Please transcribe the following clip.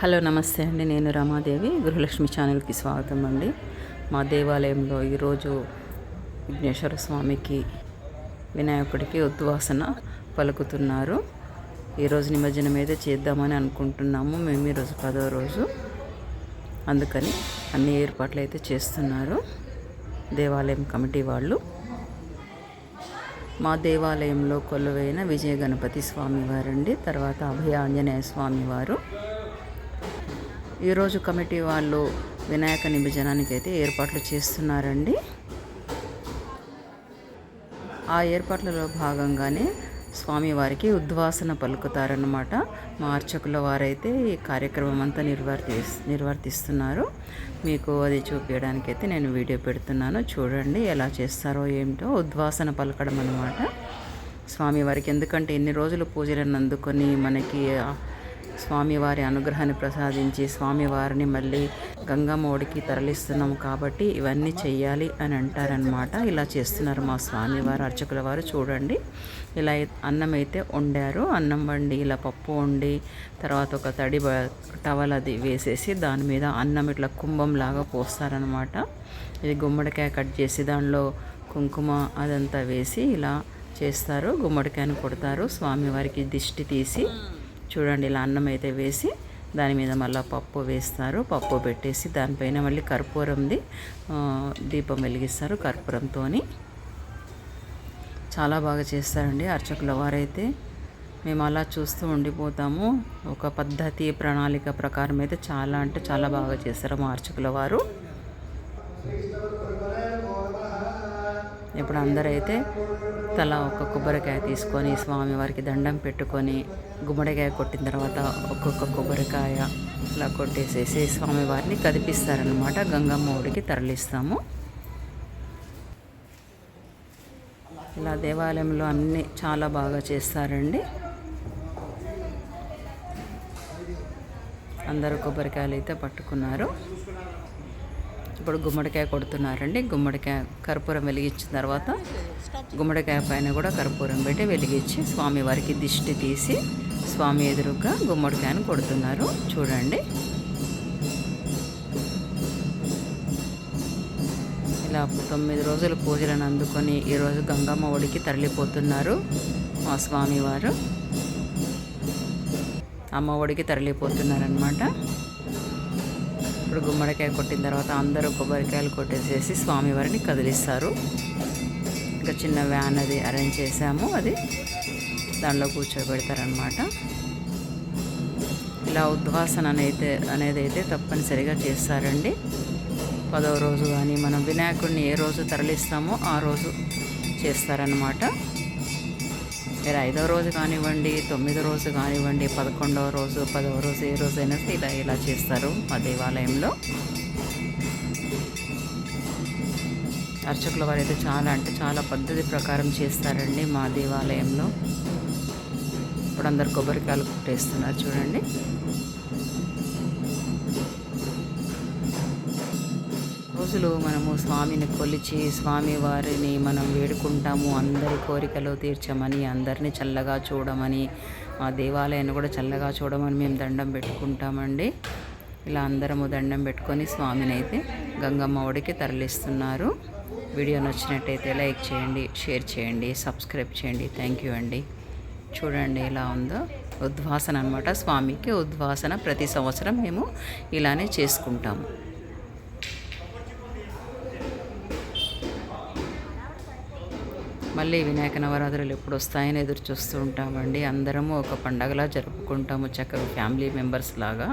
Hello నమస్తే అండి నేను రమాదేవి గృహలక్ష్మి ఛానల్కి స్వాగతం అండి. మా దేవాలయంలో ఈరోజు విఘ్నేశ్వర స్వామికి వినాయకుడికి ఉద్వాసన పలుకుతున్నారు. ఈరోజు నిమజ్జనం అయితే చేద్దామని అనుకుంటున్నాము. మేము ఈరోజు పదో రోజు. అందుకని అన్ని ఏర్పాట్లు అయితే చేస్తున్నారు. దేవాలయం కమిటీ వాళ్ళు. మా దేవాలయంలో కొలువైన విజయ గణపతి స్వామివారండి. తర్వాత అభయ ఆంజనేయ స్వామి వారు ఈరోజు కమిటీ వాళ్ళు వినాయక నిమజ్జనానికి అయితే ఏర్పాట్లు చేస్తున్నారండి. ఆ ఏర్పాట్లలో భాగంగానే స్వామివారికి ఉద్వాసన పలుకుతారన్నమాట. మా అర్చకుల వారైతే ఈ కార్యక్రమం అంతా నిర్వర్తి నిర్వర్తిస్తున్నారు. మీకు అది చూపించడానికి అయితే నేను వీడియో పెడుతున్నాను. చూడండి ఎలా చేస్తారో ఏమిటో ఉద్వాసన పలకడం అనమాట స్వామివారికి ఎందుకంటే ఎన్ని రోజులు పూజలను అందుకొని మనకి స్వామివారి అనుగ్రహాన్ని ప్రసాదించి స్వామివారిని మళ్ళీ గంగమ్మ ఒడికి తరలిస్తున్నాం కాబట్టి ఇవన్నీ చెయ్యాలి అని అంటారనమాట ఇలా చేస్తున్నారు మా స్వామివారు అర్చకుల వారు. చూడండి ఇలా అన్నం అయితే వండారు. అన్నం వండి ఇలా పప్పు వండి తర్వాత ఒక తడి టవల్ అది వేసేసి దాని మీద అన్నం ఇట్లా కుంభంలాగా పోస్తారనమాట ఇది గుమ్మడికాయ కట్ చేసి దానిలో కుంకుమ అదంతా వేసి ఇలా చేస్తారు. గుమ్మడికాయను కొడతారు. స్వామివారికి దిష్టి తీసి చూడండి ఇలా అన్నం అయితే వేసి దాని మీద మళ్ళీ పప్పు వేస్తారు. పప్పు పెట్టేసి దానిపైన మళ్ళీ కర్పూరంది దీపం వెలిగిస్తారు కర్పూరంతో చాలా బాగా చేస్తారండి అర్చకుల వారైతే. మేము అలా చూస్తూ ఉండిపోతాము. ఒక పద్ధతి ప్రణాళిక ప్రకారం అయితే చాలా అంటే చాలా బాగా చేస్తారు మా అర్చకుల వారు. ఇప్పుడు అందరైతే తల ఒక కొబ్బరికాయ తీసుకొని స్వామివారికి దండం పెట్టుకొని గుమ్మడికాయ కొట్టిన తర్వాత ఒక్కొక్క కొబ్బరికాయ ఇలా కొట్టేసేసి స్వామివారిని కదిపిస్తారనమాట గంగమ్మ ఒడికి తరలిస్తాము. ఇలా దేవాలయంలో అన్నీ చాలా బాగా చేస్తారండి. అందరూ కొబ్బరికాయలు అయితే పట్టుకున్నారు. ఇప్పుడు గుమ్మడికాయ కొడుతున్నారండి. గుమ్మడికాయ కర్పూరం వెలిగించిన తర్వాత గుమ్మడికాయ పైన కూడా కర్పూరం పెట్టి వెలిగించి స్వామివారికి దిష్టి తీసి స్వామి ఎదురుగా గుమ్మడికాయను కొడుతున్నారు. చూడండి. ఇలా తొమ్మిది రోజులు పూజలను అందుకొని ఈరోజు గంగమ్మ ఒడికి తరలిపోతున్నారు మా స్వామివారు. అమ్మ ఒడికి తరలిపోతున్నారనమాట ఇప్పుడు గుమ్మడికాయ కొట్టిన తర్వాత అందరూ కొబ్బరికాయలు కొట్టేసేసి స్వామివారిని కదిలిస్తారు. ఇంకా చిన్న వ్యాన్ అది అరేంజ్ చేసాము. అది దానిలో కూర్చోబెడతారనమాట ఇలా ఉద్వాసన అనేది అనేది అయితే తప్పనిసరిగా చేస్తారండి. పదవ రోజు కానీ మనం వినాయకుడిని ఏ రోజు తరలిస్తామో ఆ రోజు చేస్తారనమాట మీరు ఐదో రోజు కానివ్వండి తొమ్మిదో రోజు కానివ్వండి పదకొండవ రోజు పదవ రోజు ఏ రోజు అయినా ఇలా ఇలా చేస్తారు మా దేవాలయంలో. అర్చకుల వారు అయితే చాలా అంటే చాలా పద్ధతి ప్రకారం చేస్తారండి మా దేవాలయంలో. ఇప్పుడు అందరు కొబ్బరికాయలు కుట్టేస్తున్నారు చూడండి. రోజులు మనము స్వామిని కొలిచి స్వామి వారిని మనం వేడుకుంటాము. అందరి కోరికలు తీర్చమని అందరినీ చల్లగా చూడమని మా దేవాలయాన్ని కూడా చల్లగా చూడమని మేము దండం పెట్టుకుంటామండి. ఇలా అందరము దండం పెట్టుకొని స్వామిని అయితే గంగమ్మ ఒడికి తరలిస్తున్నారు. వీడియో నచ్చినట్టయితే లైక్ చేయండి షేర్ చేయండి సబ్స్క్రైబ్ చేయండి. థ్యాంక్ యూ అండి. చూడండి ఎలా ఉందో. ఉద్వాసన అనమాట స్వామికి ఉద్వాసన ప్రతి సంవత్సరం మేము ఇలానే చేసుకుంటాము. మళ్ళీ వినాయక నవరాత్రులు ఎప్పుడు వస్తాయని ఎదురు చూస్తూ ఉంటామండి. అందరము ఒక పండగలా జరుపుకుంటాము. చక్కగా ఫ్యామిలీ మెంబర్స్ లాగా.